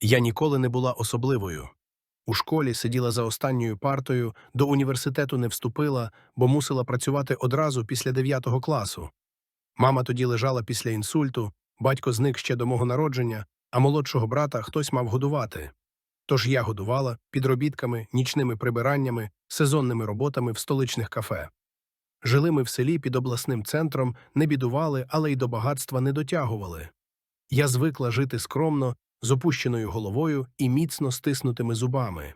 Я ніколи не була особливою. У школі сиділа за останньою партою, до університету не вступила, бо мусила працювати одразу після 9 класу. Мама тоді лежала після інсульту, батько зник ще до мого народження, а молодшого брата хтось мав годувати. Тож я годувала підробітками, нічними прибираннями, сезонними роботами в столичних кафе. Жили ми в селі під обласним центром, не бідували, але й до багатства не дотягували. Я звикла жити скромно, з опущеною головою і міцно стиснутими зубами.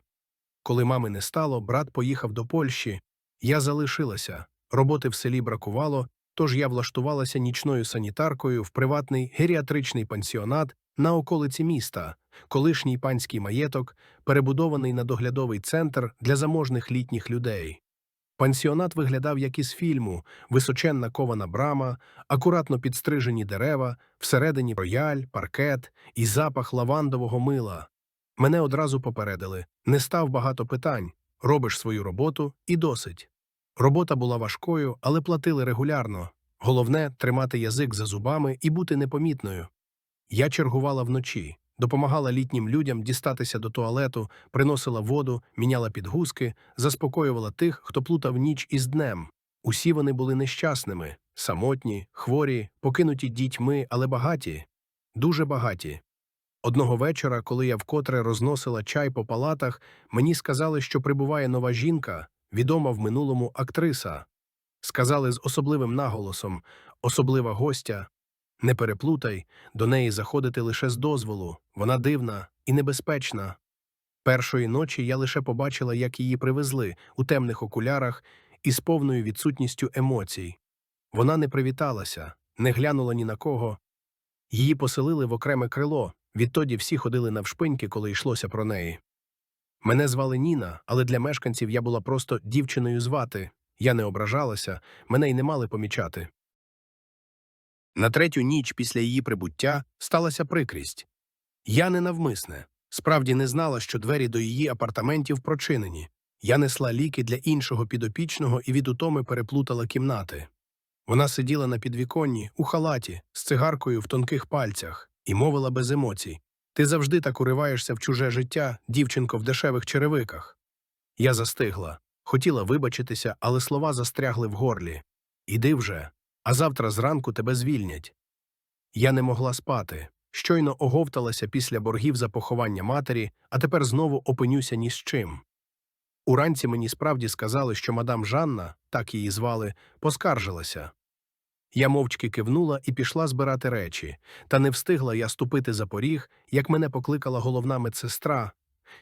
Коли мами не стало, брат поїхав до Польщі. Я залишилася. Роботи в селі бракувало, тож я влаштувалася нічною санітаркою в приватний геріатричний пансіонат на околиці міста, колишній панський маєток, перебудований на доглядовий центр для заможних літніх людей. Пансіонат виглядав як із фільму, височенна кована брама, акуратно підстрижені дерева, всередині рояль, паркет і запах лавандового мила. Мене одразу попередили не став багато питань, робиш свою роботу і досить. Робота була важкою, але платили регулярно. Головне тримати язик за зубами і бути непомітною. Я чергувала вночі, допомагала літнім людям дістатися до туалету, приносила воду, міняла підгузки, заспокоювала тих, хто плутав ніч із днем. Усі вони були нещасними, самотні, хворі, покинуті дітьми, але багаті, дуже багаті. Одного вечора, коли я вкотре розносила чай по палатах, мені сказали, що прибуває нова жінка, відома в минулому актриса. Сказали з особливим наголосом особлива гостя. Не переплутай, до неї заходити лише з дозволу, вона дивна і небезпечна. Першої ночі я лише побачила, як її привезли у темних окулярах і з повною відсутністю емоцій. Вона не привіталася, не глянула ні на кого. Її поселили в окреме крило, відтоді всі ходили навшпиньки, коли йшлося про неї. Мене звали Ніна, але для мешканців я була просто дівчиною звати. Я не ображалася, мене й не мали помічати. На третю ніч після її прибуття сталася прикрість. Я ненавмисне, справді не знала, що двері до її апартаментів прочинені. Я несла ліки для іншого підопічного і від утоми переплутала кімнати. Вона сиділа на підвіконні, у халаті, з цигаркою в тонких пальцях, і мовила без емоцій Ти завжди так уриваєшся в чуже життя, дівчинко, в дешевих черевиках. Я застигла, хотіла вибачитися, але слова застрягли в горлі. Іди вже, а завтра зранку тебе звільнять. Я не могла спати. Щойно оговталася після боргів за поховання матері, а тепер знову опинюся ні з чим. Уранці мені справді сказали, що мадам Жанна, так її звали, поскаржилася. Я мовчки кивнула і пішла збирати речі, та не встигла я ступити за поріг, як мене покликала головна медсестра.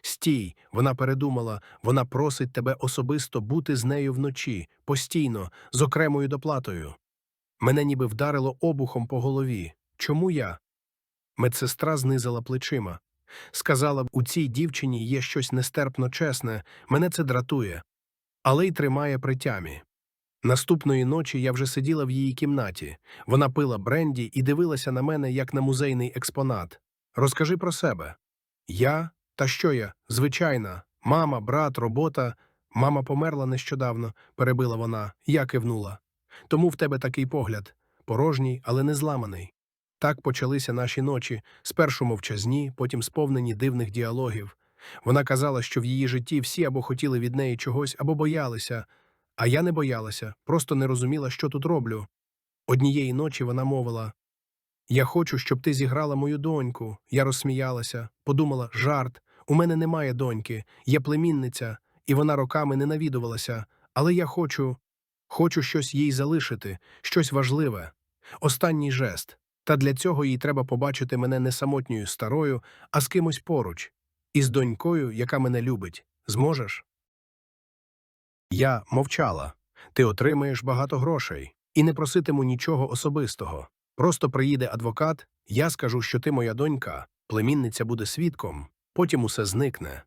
Стій, вона передумала, вона просить тебе особисто бути з нею вночі, постійно, з окремою доплатою. Мене ніби вдарило обухом по голові. Чому я? Медсестра знизила плечима. Сказала б, у цій дівчині є щось нестерпно чесне, мене це дратує, але й тримає при тямі. Наступної ночі я вже сиділа в її кімнаті. Вона пила бренді і дивилася на мене, як на музейний експонат. Розкажи про себе. Я? Та що я? Звичайна. Мама, брат, робота. Мама померла нещодавно, перебила вона. Я кивнула. Тому в тебе такий погляд порожній, але не зламаний. Так почалися наші ночі, спершу мовчазні, потім сповнені дивних діалогів. Вона казала, що в її житті всі або хотіли від неї чогось, або боялися, а я не боялася, просто не розуміла, що тут роблю. Однієї ночі вона мовила Я хочу, щоб ти зіграла мою доньку. Я розсміялася, подумала жарт, у мене немає доньки, є племінниця, і вона роками не навідувалася, але я хочу, хочу щось їй залишити, щось важливе. Останній жест. Та для цього їй треба побачити мене не самотньою старою, а з кимось поруч, із донькою, яка мене любить. Зможеш? Я мовчала. Ти отримаєш багато грошей і не проситиму нічого особистого. Просто приїде адвокат, я скажу, що ти моя донька, племінниця буде свідком, потім усе зникне.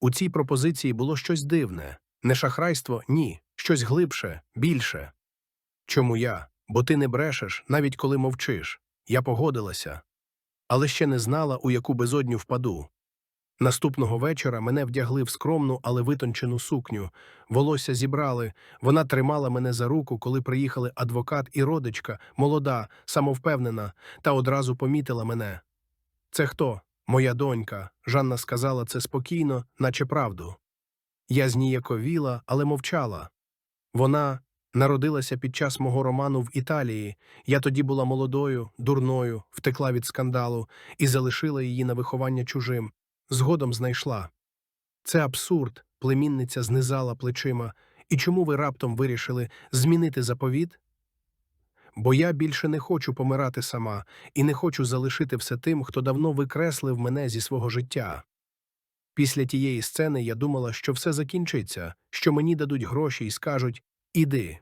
У цій пропозиції було щось дивне не шахрайство, ні, щось глибше, більше. Чому я? Бо ти не брешеш, навіть коли мовчиш. Я погодилася, але ще не знала, у яку безодню впаду. Наступного вечора мене вдягли в скромну, але витончену сукню, волосся зібрали, вона тримала мене за руку, коли приїхали адвокат і родичка, молода, самовпевнена, та одразу помітила мене. Це хто? Моя донька, Жанна сказала це спокійно, наче правду. Я зніяковіла, але мовчала. Вона народилася під час мого роману в Італії. Я тоді була молодою, дурною, втекла від скандалу і залишила її на виховання чужим. Згодом знайшла. Це абсурд, племінниця знизала плечима. І чому ви раптом вирішили змінити заповіт? Бо я більше не хочу помирати сама і не хочу залишити все тим, хто давно викреслив мене зі свого життя. Після тієї сцени я думала, що все закінчиться, що мені дадуть гроші і скажуть Іди.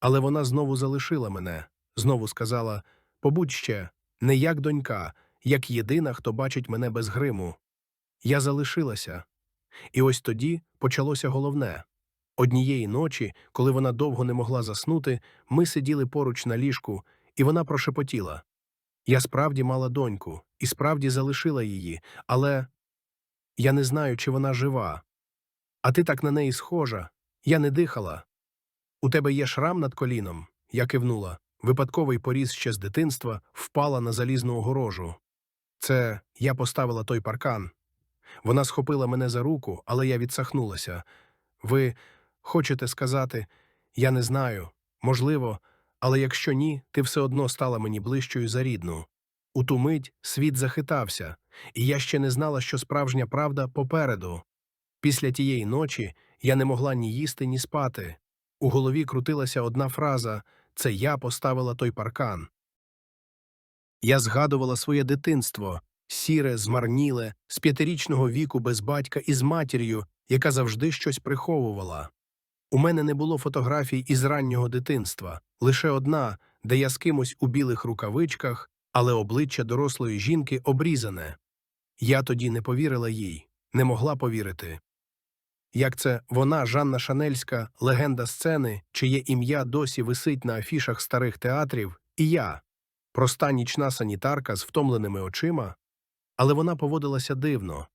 Але вона знову залишила мене, знову сказала Побудь ще, не як донька, як єдина, хто бачить мене без гриму. Я залишилася. І ось тоді почалося головне. Однієї ночі, коли вона довго не могла заснути, ми сиділи поруч на ліжку, і вона прошепотіла. Я справді мала доньку, і справді залишила її, але я не знаю, чи вона жива. А ти так на неї схожа. Я не дихала. У тебе є шрам над коліном? Я кивнула. Випадковий поріз ще з дитинства впала на залізну огорожу. Це я поставила той паркан. Вона схопила мене за руку, але я відсахнулася. Ви хочете сказати, я не знаю, можливо, але якщо ні, ти все одно стала мені ближчою за рідну. У ту мить світ захитався, і я ще не знала, що справжня правда попереду. Після тієї ночі я не могла ні їсти, ні спати. У голові крутилася одна фраза це я поставила той паркан. Я згадувала своє дитинство, сіре, змарніле, з п'ятирічного віку без батька і з матір'ю, яка завжди щось приховувала. У мене не було фотографій із раннього дитинства, лише одна, де я з кимось у білих рукавичках, але обличчя дорослої жінки обрізане. Я тоді не повірила їй, не могла повірити. Як це вона, Жанна Шанельська, легенда сцени, чиє ім'я досі висить на афішах старих театрів, і я, проста нічна санітарка з втомленими очима, але вона поводилася дивно.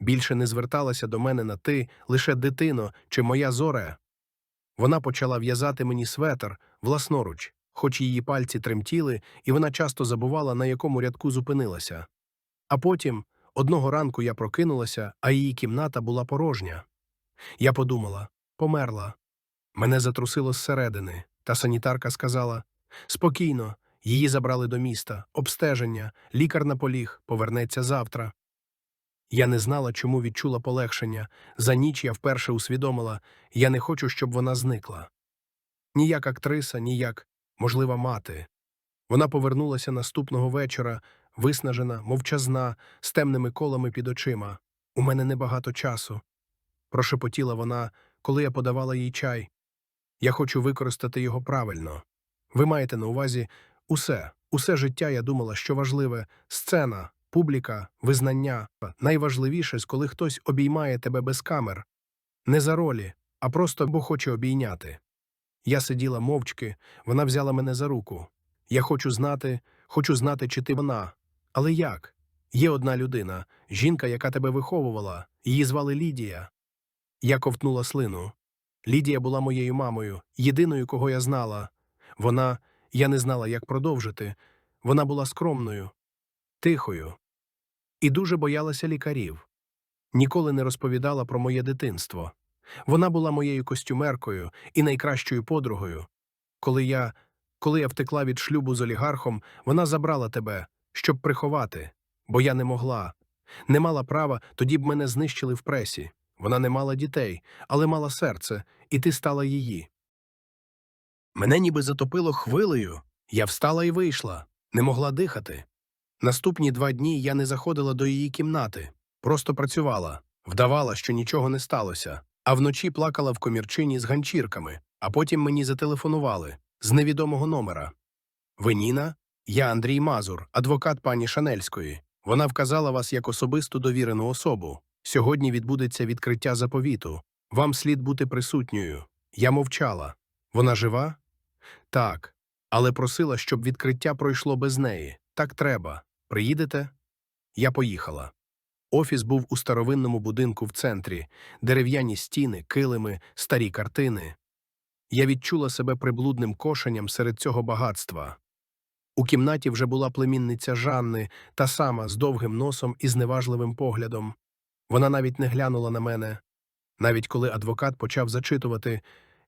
Більше не зверталася до мене на ти, лише дитино чи моя зоре. Вона почала в'язати мені светр власноруч, хоч її пальці тремтіли, і вона часто забувала, на якому рядку зупинилася. А потім, одного ранку я прокинулася, а її кімната була порожня. Я подумала померла. Мене затрусило зсередини, та санітарка сказала спокійно, її забрали до міста, обстеження, лікар наполіг, повернеться завтра. Я не знала, чому відчула полегшення. За ніч я вперше усвідомила я не хочу, щоб вона зникла. Ніяк актриса, ніяк, можлива мати. Вона повернулася наступного вечора, виснажена, мовчазна, з темними колами під очима. У мене небагато часу. Прошепотіла вона, коли я подавала їй чай. Я хочу використати його правильно. Ви маєте на увазі усе, усе життя я думала, що важливе сцена, публіка, визнання. Найважливіше, коли хтось обіймає тебе без камер. Не за ролі, а просто бо хоче обійняти. Я сиділа мовчки, вона взяла мене за руку. Я хочу знати, хочу знати, чи ти вона. Але як? Є одна людина, жінка, яка тебе виховувала, її звали Лідія. Я ковтнула слину. Лідія була моєю мамою, єдиною, кого я знала. Вона, я не знала, як продовжити. Вона була скромною, тихою і дуже боялася лікарів. Ніколи не розповідала про моє дитинство. Вона була моєю костюмеркою і найкращою подругою. Коли я, коли я втекла від шлюбу з олігархом, вона забрала тебе, щоб приховати, бо я не могла. Не мала права, тоді б мене знищили в пресі. Вона не мала дітей, але мала серце, і ти стала її. Мене ніби затопило хвилею. Я встала і вийшла, не могла дихати. Наступні два дні я не заходила до її кімнати, просто працювала, вдавала, що нічого не сталося, а вночі плакала в комірчині з ганчірками, а потім мені зателефонували з невідомого номера. Ви Ніна? Я Андрій Мазур, адвокат пані Шанельської. Вона вказала вас як особисту довірену особу. Сьогодні відбудеться відкриття заповіту. Вам слід бути присутньою. Я мовчала. Вона жива? Так. Але просила, щоб відкриття пройшло без неї. Так треба. Приїдете? Я поїхала. Офіс був у старовинному будинку в центрі, дерев'яні стіни, килими, старі картини. Я відчула себе приблудним кошеням серед цього багатства. У кімнаті вже була племінниця Жанни, та сама з довгим носом і зневажливим поглядом. Вона навіть не глянула на мене. Навіть коли адвокат почав зачитувати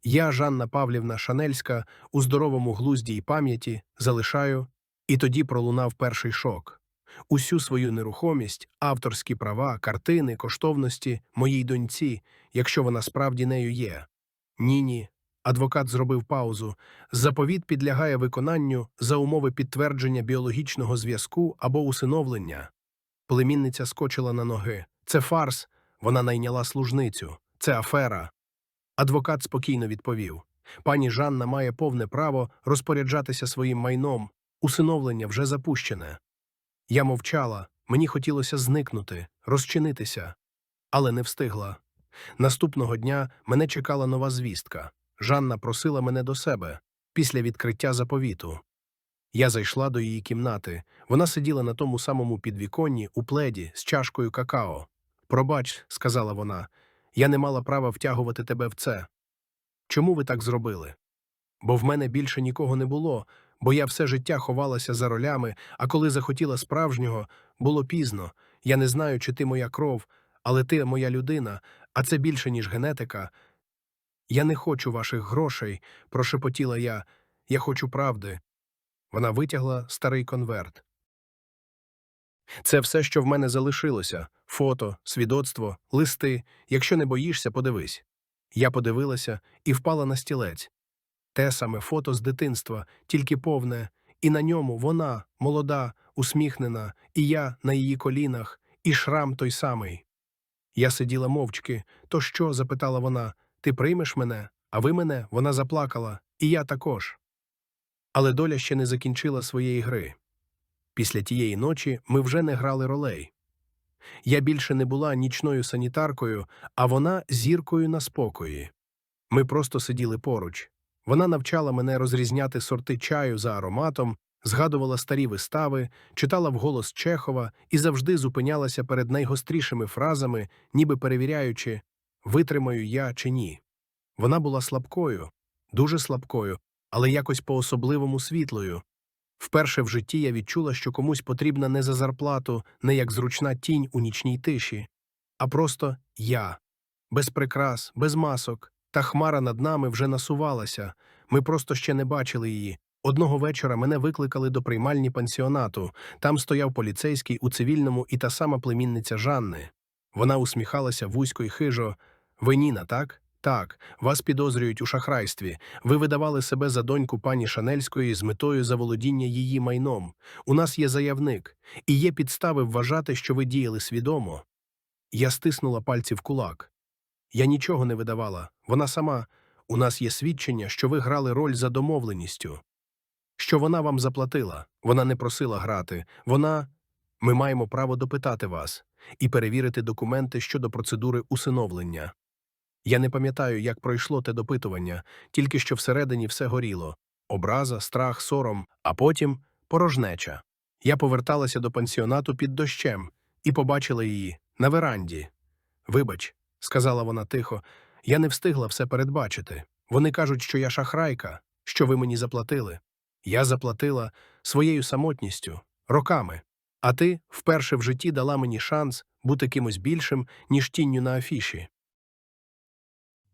Я, Жанна Павлівна Шанельська, у здоровому глузді й пам'яті залишаю, і тоді пролунав перший шок. Усю свою нерухомість, авторські права, картини, коштовності моїй доньці, якщо вона справді нею є. Ні, ні. Адвокат зробив паузу. Заповіт підлягає виконанню за умови підтвердження біологічного зв'язку або усиновлення. Племінниця скочила на ноги. Це фарс. Вона найняла служницю. Це афера. Адвокат спокійно відповів. Пані Жанна має повне право розпоряджатися своїм майном. Усиновлення вже запущене. Я мовчала, мені хотілося зникнути, розчинитися, але не встигла. Наступного дня мене чекала нова звістка. Жанна просила мене до себе після відкриття заповіту. Я зайшла до її кімнати. Вона сиділа на тому самому підвіконні у пледі з чашкою какао. Пробач, сказала вона, я не мала права втягувати тебе в це. Чому ви так зробили? Бо в мене більше нікого не було, бо я все життя ховалася за ролями, а коли захотіла справжнього, було пізно. Я не знаю, чи ти моя кров, але ти моя людина, а це більше, ніж генетика. Я не хочу ваших грошей, прошепотіла я. Я хочу правди. Вона витягла старий конверт. Це все, що в мене залишилося фото, свідоцтво, листи. Якщо не боїшся, подивись. Я подивилася і впала на стілець. Те саме фото з дитинства, тільки повне, і на ньому вона, молода, усміхнена, і я на її колінах, і шрам той самий. Я сиділа мовчки. То що? запитала вона. Ти приймеш мене, а ви мене? Вона заплакала, і я також. Але доля ще не закінчила своєї гри. Після тієї ночі ми вже не грали ролей. Я більше не була нічною санітаркою, а вона зіркою на спокої. Ми просто сиділи поруч. Вона навчала мене розрізняти сорти чаю за ароматом, згадувала старі вистави, читала вголос Чехова і завжди зупинялася перед найгострішими фразами, ніби перевіряючи, витримаю я чи ні. Вона була слабкою, дуже слабкою, але якось по-особливому світлою. Вперше в житті я відчула, що комусь потрібна не за зарплату, не як зручна тінь у нічній тиші, а просто я. Без прикрас, без масок. Та хмара над нами вже насувалася. Ми просто ще не бачили її. Одного вечора мене викликали до приймальні пансіонату. Там стояв поліцейський у цивільному і та сама племінниця Жанни. Вона усміхалася вузько й хижо. Ви Ніна, так? Так, вас підозрюють у шахрайстві. Ви видавали себе за доньку пані Шанельської з метою заволодіння її майном. У нас є заявник, і є підстави вважати, що ви діяли свідомо. Я стиснула пальці в кулак. Я нічого не видавала. Вона сама. У нас є свідчення, що ви грали роль за домовленістю. Що вона вам заплатила. Вона не просила грати. Вона. Ми маємо право допитати вас і перевірити документи щодо процедури усиновлення. Я не пам'ятаю, як пройшло те допитування, тільки що всередині все горіло образа, страх, сором, а потім порожнеча. Я поверталася до пансіонату під дощем і побачила її на веранді. Вибач, сказала вона тихо, я не встигла все передбачити. Вони кажуть, що я шахрайка, що ви мені заплатили. Я заплатила своєю самотністю, роками. А ти вперше в житті дала мені шанс бути кимось більшим, ніж тінню на афіші.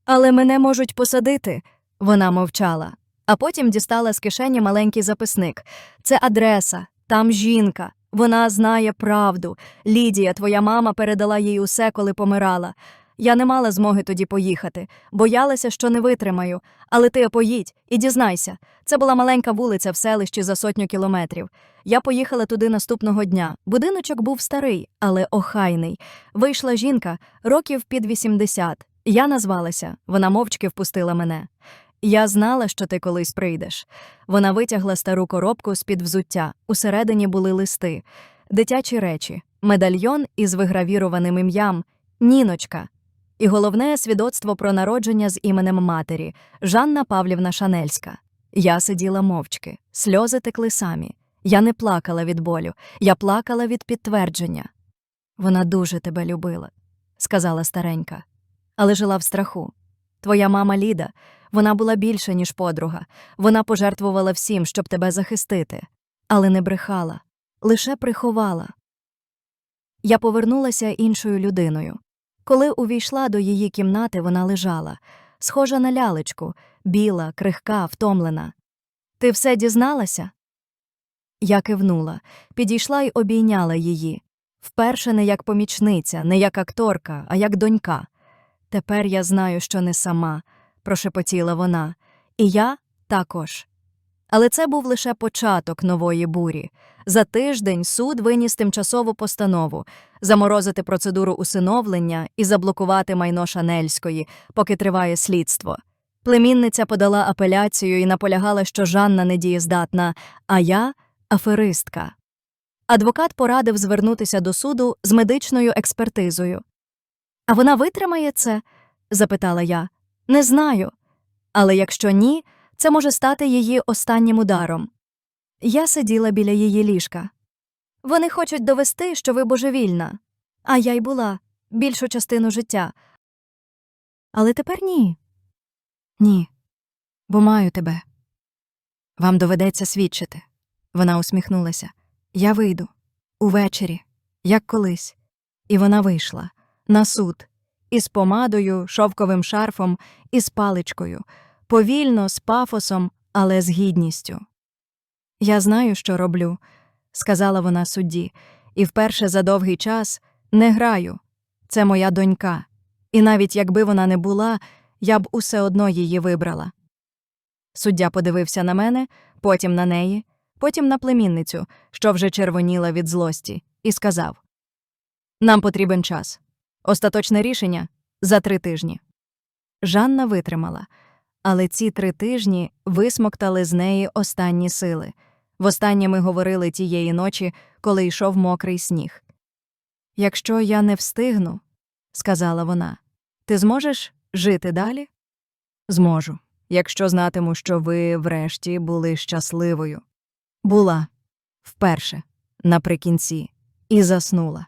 Але мене можуть посадити. Вона мовчала, а потім дістала з кишені маленький записник. Це адреса, там жінка. Вона знає правду. Лідія, твоя мама передала їй усе, коли помирала. Я не мала змоги тоді поїхати, боялася, що не витримаю. Але ти поїдь і дізнайся. Це була маленька вулиця в селищі за сотню кілометрів. Я поїхала туди наступного дня. Будиночок був старий, але охайний. Вийшла жінка, років під 80. Я назвалася, вона мовчки впустила мене. Я знала, що ти колись прийдеш. Вона витягла стару коробку з-під взуття. Усередині були листи, дитячі речі, медальйон із вигравірованим ім'ям, Ніночка. І головне свідоцтво про народження з іменем матері Жанна Павлівна Шанельська. Я сиділа мовчки, сльози текли самі. Я не плакала від болю, я плакала від підтвердження. Вона дуже тебе любила, сказала старенька але жила в страху. Твоя мама Ліда, вона була більше, ніж подруга. Вона пожертвувала всім, щоб тебе захистити. але не брехала, лише приховала. Я повернулася іншою людиною. Коли увійшла до її кімнати, вона лежала, схожа на лялечку, біла, крихка, втомлена. Ти все дізналася? Я кивнула, підійшла й обійняла її. Вперше не як помічниця, не як акторка, а як донька. Тепер я знаю, що не сама, прошепотіла вона, і я також. Але це був лише початок нової бурі. За тиждень суд виніс тимчасову постанову заморозити процедуру усиновлення і заблокувати майно Шанельської, поки триває слідство. Племінниця подала апеляцію і наполягала, що Жанна недієздатна, а я аферистка. Адвокат порадив звернутися до суду з медичною експертизою. А вона витримає це? запитала я. Не знаю. Але якщо ні, це може стати її останнім ударом. Я сиділа біля її ліжка. Вони хочуть довести, що ви божевільна, а я й була більшу частину життя. Але тепер ні. Ні, бо маю тебе. Вам доведеться свідчити. Вона усміхнулася. Я вийду увечері, як колись. І вона вийшла на суд із помадою, шовковим шарфом і з паличкою, повільно, з пафосом, але з гідністю. Я знаю, що роблю, сказала вона судді, і вперше за довгий час не граю. Це моя донька, і навіть якби вона не була, я б усе одно її вибрала. Суддя подивився на мене, потім на неї, потім на племінницю, що вже червоніла від злості, і сказав: Нам потрібен час. Остаточне рішення за три тижні. Жанна витримала, але ці три тижні висмоктали з неї останні сили. Востаннє ми говорили тієї ночі, коли йшов мокрий сніг. Якщо я не встигну, сказала вона, ти зможеш жити далі? Зможу, якщо знатиму, що ви, врешті, були щасливою. Була вперше, наприкінці, і заснула.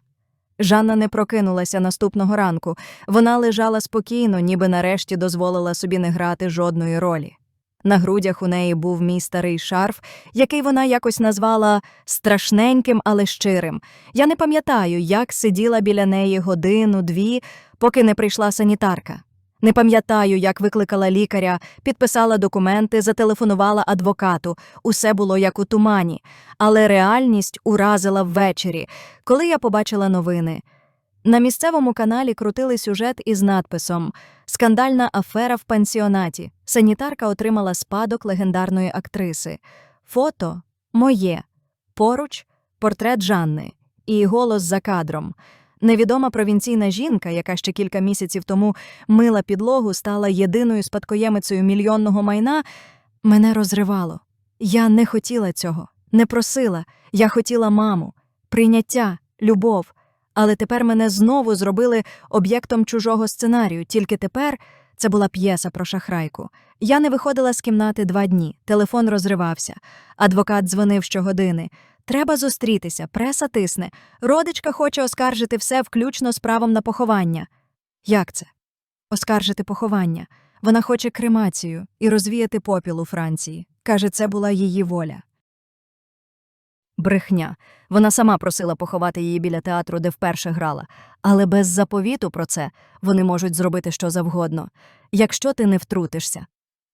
Жанна не прокинулася наступного ранку. Вона лежала спокійно, ніби нарешті дозволила собі не грати жодної ролі. На грудях у неї був мій старий шарф, який вона якось назвала страшненьким, але щирим. Я не пам'ятаю, як сиділа біля неї годину, дві, поки не прийшла санітарка. Не пам'ятаю, як викликала лікаря, підписала документи, зателефонувала адвокату. Усе було як у тумані. Але реальність уразила ввечері, коли я побачила новини. На місцевому каналі крутили сюжет із надписом Скандальна афера в пансіонаті. Санітарка отримала спадок легендарної актриси. Фото моє. Поруч портрет Жанни і голос за кадром. Невідома провінційна жінка, яка ще кілька місяців тому мила підлогу, стала єдиною спадкоємицею мільйонного майна, мене розривало. Я не хотіла цього, не просила. Я хотіла маму, прийняття, любов. Але тепер мене знову зробили об'єктом чужого сценарію. Тільки тепер це була п'єса про шахрайку. Я не виходила з кімнати два дні. Телефон розривався. Адвокат дзвонив щогодини. Треба зустрітися, преса тисне. Родичка хоче оскаржити все, включно з правом на поховання. Як це? Оскаржити поховання. Вона хоче кремацію і розвіяти попіл у Франції. Каже, це була її воля. Брехня. Вона сама просила поховати її біля театру, де вперше грала. Але без заповіту про це вони можуть зробити що завгодно, якщо ти не втрутишся.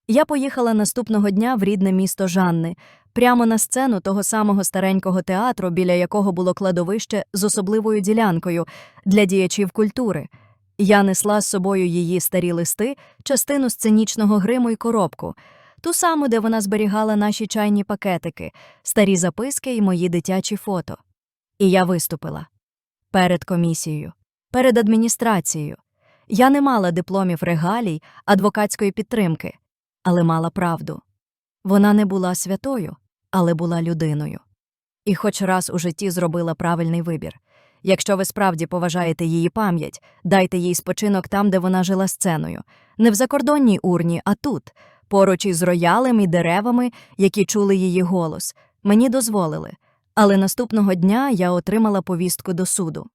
Я поїхала наступного дня в рідне місто Жанни, прямо на сцену того самого старенького театру, біля якого було кладовище з особливою ділянкою для діячів культури. Я несла з собою її старі листи, частину сценічного гриму й коробку, ту саму, де вона зберігала наші чайні пакетики, старі записки і мої дитячі фото. І я виступила перед комісією, перед адміністрацією. Я не мала дипломів регалій, адвокатської підтримки, але мала правду. Вона не була святою, але була людиною. І хоч раз у житті зробила правильний вибір. Якщо ви справді поважаєте її пам'ять, дайте їй спочинок там, де вона жила сценою, не в закордонній урні, а тут, поруч із роялем і деревами, які чули її голос. Мені дозволили. Але наступного дня я отримала повістку до суду.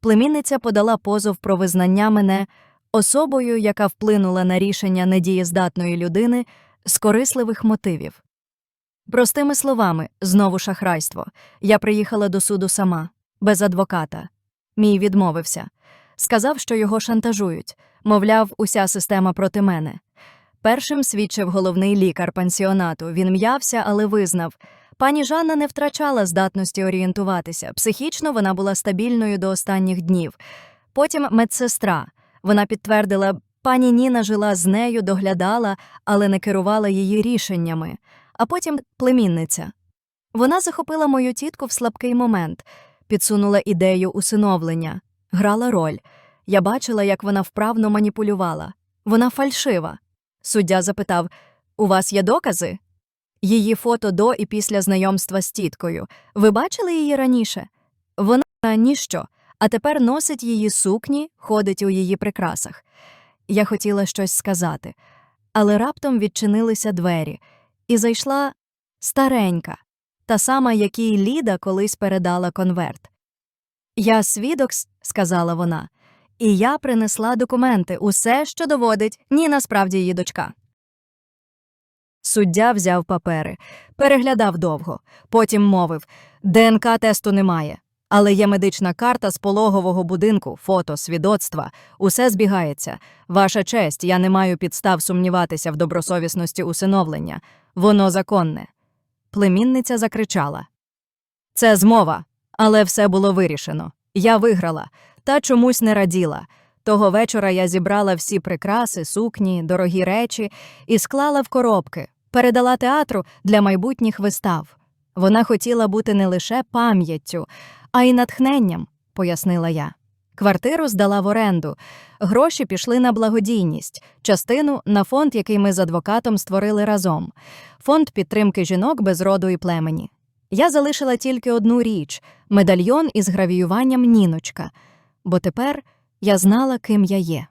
Племінниця подала позов про визнання мене особою, яка вплинула на рішення недієздатної людини з корисливих мотивів. Простими словами, знову шахрайство. Я приїхала до суду сама, без адвоката. Мій відмовився. Сказав, що його шантажують. Мовляв, уся система проти мене. Першим свідчив головний лікар пансіонату. Він м'явся, але визнав. Пані Жанна не втрачала здатності орієнтуватися. Психічно вона була стабільною до останніх днів. Потім медсестра. Вона підтвердила, пані Ніна жила з нею, доглядала, але не керувала її рішеннями. А потім племінниця. Вона захопила мою тітку в слабкий момент, підсунула ідею усиновлення, грала роль. Я бачила, як вона вправно маніпулювала. Вона фальшива. Суддя запитав: У вас є докази? Її фото до і після знайомства з тіткою. Ви бачили її раніше? Вона ніщо, а тепер носить її сукні, ходить у її прикрасах. Я хотіла щось сказати, але раптом відчинилися двері, і зайшла старенька, та сама, якій Ліда колись передала конверт. Я свідок, сказала вона, і я принесла документи, усе, що доводить, ні, насправді її дочка. Суддя взяв папери, переглядав довго, потім мовив ДНК тесту немає, але є медична карта з пологового будинку, фото, свідоцтва, усе збігається. Ваша честь, я не маю підстав сумніватися в добросовісності усиновлення. Воно законне. Племінниця закричала. Це змова, але все було вирішено. Я виграла, та чомусь не раділа. Того вечора я зібрала всі прикраси, сукні, дорогі речі і склала в коробки, передала театру для майбутніх вистав. Вона хотіла бути не лише пам'яттю, а й натхненням, пояснила я. Квартиру здала в оренду, гроші пішли на благодійність, частину на фонд, який ми з адвокатом створили разом фонд підтримки жінок без роду і племені. Я залишила тільки одну річ медальйон із гравіюванням Ніночка, бо тепер я знала, ким я є.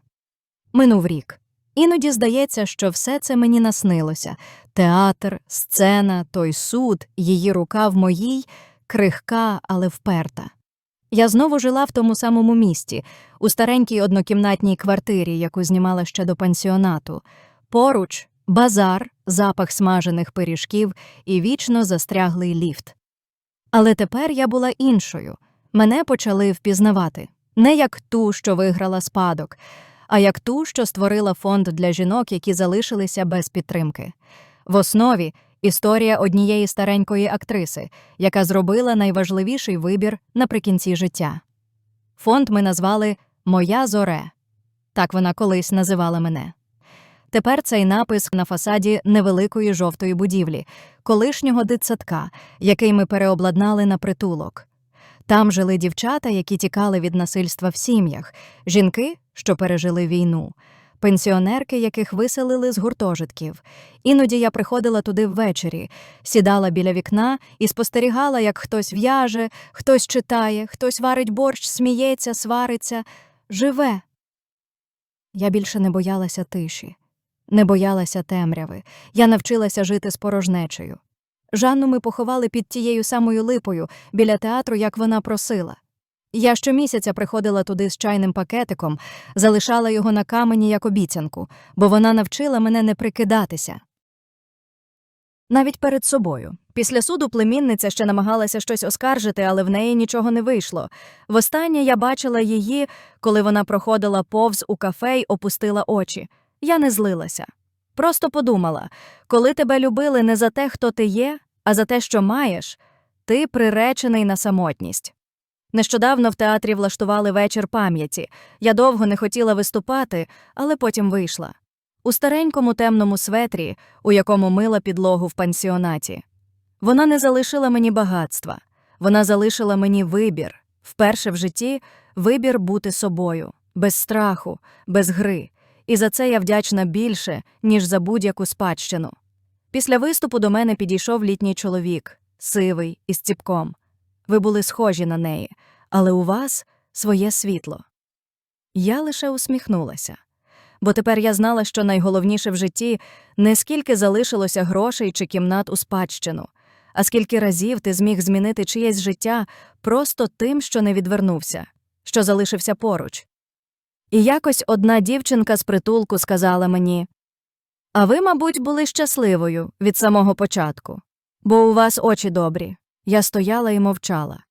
Минув рік. Іноді здається, що все це мені наснилося театр, сцена, той суд, її рука в моїй, крихка, але вперта. Я знову жила в тому самому місті, у старенькій однокімнатній квартирі, яку знімала ще до пансіонату. Поруч базар, запах смажених пиріжків і вічно застряглий ліфт. Але тепер я була іншою. Мене почали впізнавати не як ту, що виграла спадок, а як ту, що створила фонд для жінок, які залишилися без підтримки. В основі історія однієї старенької актриси, яка зробила найважливіший вибір наприкінці життя. Фонд ми назвали Моя зоре. Так вона колись називала мене. Тепер цей напис на фасаді невеликої жовтої будівлі, колишнього дитсадка, який ми переобладнали на притулок. Там жили дівчата, які тікали від насильства в сім'ях, жінки, що пережили війну, пенсіонерки, яких виселили з гуртожитків. Іноді я приходила туди ввечері, сідала біля вікна і спостерігала, як хтось в'яже, хтось читає, хтось варить борщ, сміється, свариться, живе. Я більше не боялася тиші, не боялася темряви. Я навчилася жити з порожнечею. Жанну ми поховали під тією самою липою біля театру, як вона просила. Я щомісяця приходила туди з чайним пакетиком, залишала його на камені як обіцянку, бо вона навчила мене не прикидатися. Навіть перед собою. Після суду племінниця ще намагалася щось оскаржити, але в неї нічого не вийшло. Востаннє я бачила її, коли вона проходила повз у кафе й опустила очі. Я не злилася. Просто подумала коли тебе любили не за те, хто ти є, а за те, що маєш, ти приречений на самотність. Нещодавно в театрі влаштували вечір пам'яті. Я довго не хотіла виступати, але потім вийшла. У старенькому темному светрі, у якому мила підлогу в пансіонаті. Вона не залишила мені багатства, вона залишила мені вибір, вперше в житті вибір бути собою, без страху, без гри. І за це я вдячна більше, ніж за будь-яку спадщину. Після виступу до мене підійшов літній чоловік, сивий, із ціпком. Ви були схожі на неї, але у вас своє світло. Я лише усміхнулася, бо тепер я знала, що найголовніше в житті не скільки залишилося грошей чи кімнат у спадщину, а скільки разів ти зміг змінити чиєсь життя просто тим, що не відвернувся, що залишився поруч. І якось одна дівчинка з притулку сказала мені: А ви, мабуть, були щасливою від самого початку. Бо у вас очі добрі. Я стояла і мовчала.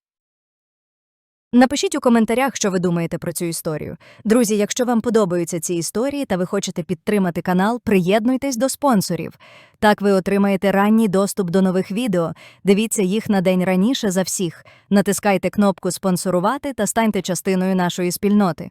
Напишіть у коментарях, що ви думаєте про цю історію. Друзі, якщо вам подобаються ці історії та ви хочете підтримати канал, приєднуйтесь до спонсорів. Так ви отримаєте ранній доступ до нових відео. Дивіться їх на день раніше за всіх. Натискайте кнопку спонсорувати та станьте частиною нашої спільноти.